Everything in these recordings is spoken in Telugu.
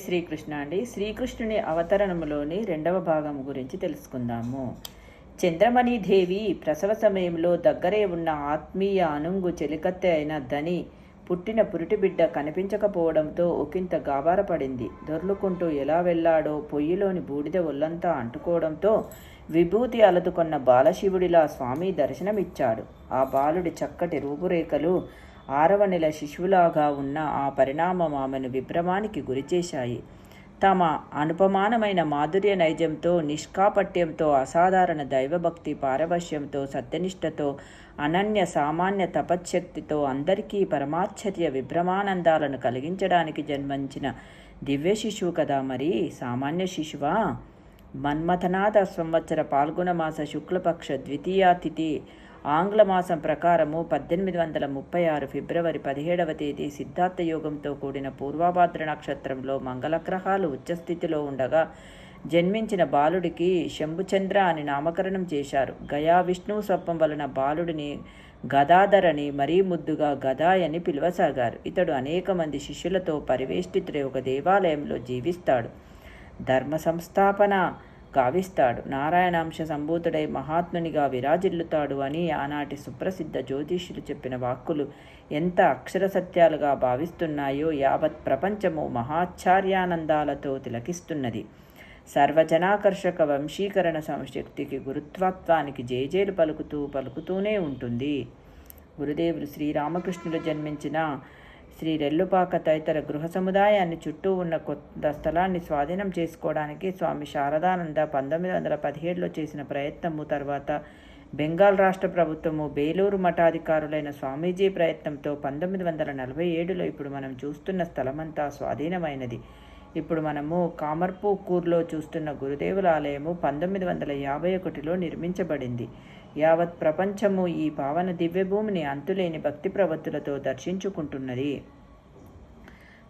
శ్రీకృష్ణ అండి. శ్రీకృష్ణుని అవతరణములోని రెండవ భాగం గురించి తెలుసుకుందాము. చంద్రమణి దేవి ప్రసవ సమయంలో దగ్గరే ఉన్న ఆత్మీయ అనుంగు చెలికత్తె అయిన ధని పుట్టిన పురిటి బిడ్డ కనిపించకపోవడంతో ఒకంత గాబారపడింది దొర్లుకుంటూ ఎలా వెళ్ళాడో పొయ్యిలోని బూడిద ఒళ్ళంతా అంటుకోవడంతో విభూతి అలదుకొన్న బాలశివుడిలా స్వామి దర్శనమిచ్చాడు. ఆ బాలుడి చక్కటి రూపురేఖలు ఆరవ నెల శిశువులాగా ఉన్న ఆ పరిణామం ఆమెను విభ్రమానికి గురిచేశాయి. తమ అనుపమానమైన మాధుర్య నైజంతో నిష్కాపట్యంతో అసాధారణ దైవభక్తి పారవశ్యంతో సత్యనిష్టతో అనన్య సామాన్య తపశ్శక్తితో అందరికీ పరమాశ్చర్య విభ్రమానందాలను కలిగించడానికి జన్మించిన దివ్య శిశువు కదా మరి? సామాన్య శిశువా? మన్మథనాథ సంవత్సర పాల్గొనమాస శుక్లపక్ష ద్వితీయ తిథి ఆంగ్ల మాసం ప్రకారము పద్దెనిమిది వందల ముప్పై ఆరు ఫిబ్రవరి పదిహేడవ తేదీ సిద్ధార్థ యోగంతో కూడిన పూర్వభాద్ర నక్షత్రంలో మంగళగ్రహాలు ఉచ్చస్థితిలో ఉండగా జన్మించిన బాలుడికి శంభుచంద్ర అని నామకరణం చేశారు. గయా విష్ణువు స్వప్నం వలన బాలుడిని గదాధరని మరీ ముద్దుగా గదాయని పిలువసాగారు. ఇతడు అనేక మంది శిష్యులతో పరివేష్టితుడే ఒక దేవాలయంలో జీవిస్తాడు. ధర్మ సంస్థాపన గావిస్తాడు. నారాయణాంశ సంభూతుడై మహాత్మునిగా విరాజిల్లుతాడు అని ఆనాటి సుప్రసిద్ధ జ్యోతిష్యులు చెప్పిన వాక్కులు ఎంత అక్షర సత్యాలుగా భావిస్తున్నాయో యావత్ ప్రపంచము మహాచార్యానందాలతో తిలకిస్తున్నది. సర్వజనాకర్షక వంశీకరణ సంశక్తికి గురుత్వత్వానికి జేజేలు పలుకుతూ పలుకుతూనే ఉంటుంది. గురుదేవులు శ్రీరామకృష్ణులు జన్మించిన శ్రీ రెల్లుపాక తదితర గృహ సముదాయాన్ని చుట్టూ ఉన్న కొత్త స్థలాన్ని స్వాధీనం చేసుకోవడానికి స్వామి శారదానంద పంతొమ్మిది వందల పదిహేడులో చేసిన ప్రయత్నము తర్వాత బెంగాల్ రాష్ట్ర ప్రభుత్వము బేలూరు మఠాధికారులైన స్వామీజీ ప్రయత్నంతో పంతొమ్మిది వందల నలభై ఏడులో ఇప్పుడు మనం చూస్తున్న స్థలమంతా స్వాధీనమైనది. ఇప్పుడు మనము కామర్పూకూర్లో చూస్తున్న గురుదేవుల ఆలయము పంతొమ్మిది వందల యాభై ఒకటిలో నిర్మించబడింది. యావత్ ప్రపంచము ఈ పావన దివ్యభూమిని అంతులేని భక్తి ప్రవత్తులతో దర్శించుకుంటున్నది.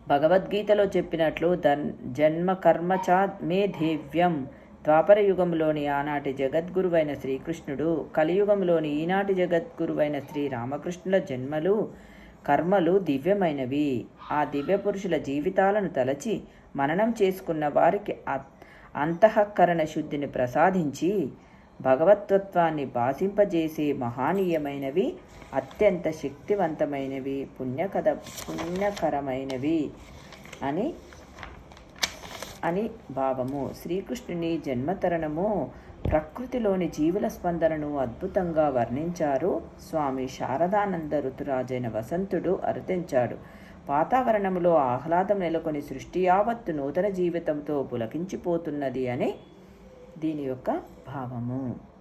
భగవద్గీతలో చెప్పినట్లు దన్ జన్మ కర్మచా మే దేవ్యం. ద్వాపర యుగంలోని ఆనాటి జగద్గురువైన శ్రీకృష్ణుడు కలియుగంలోని ఈనాటి జగద్గురువైన శ్రీ రామకృష్ణుల జన్మలు కర్మలు దివ్యమైనవి. ఆ దివ్య పురుషుల జీవితాలను తలచి మననం చేసుకున్న వారికి అంతఃకరణ శుద్ధిని ప్రసాదించి భగవతత్వాన్ని భాషింపజేసే మహానీయమైనవి అత్యంత శక్తివంతమైనవి పుణ్యకథ పుణ్యకరమైనవి అని అని భావము. శ్రీకృష్ణుని జన్మతరణము ప్రకృతిలోని జీవుల స్పందనను అద్భుతంగా వర్ణించారు. స్వామి శారదానంద ఋతురాజైన వసంతుడు అరుతించాడు వాతావరణంలో ఆహ్లాదం నెలకొని సృష్టి యావత్తు నూతన జీవితంతో పులకించిపోతున్నది అని దీని యొక్క భావము.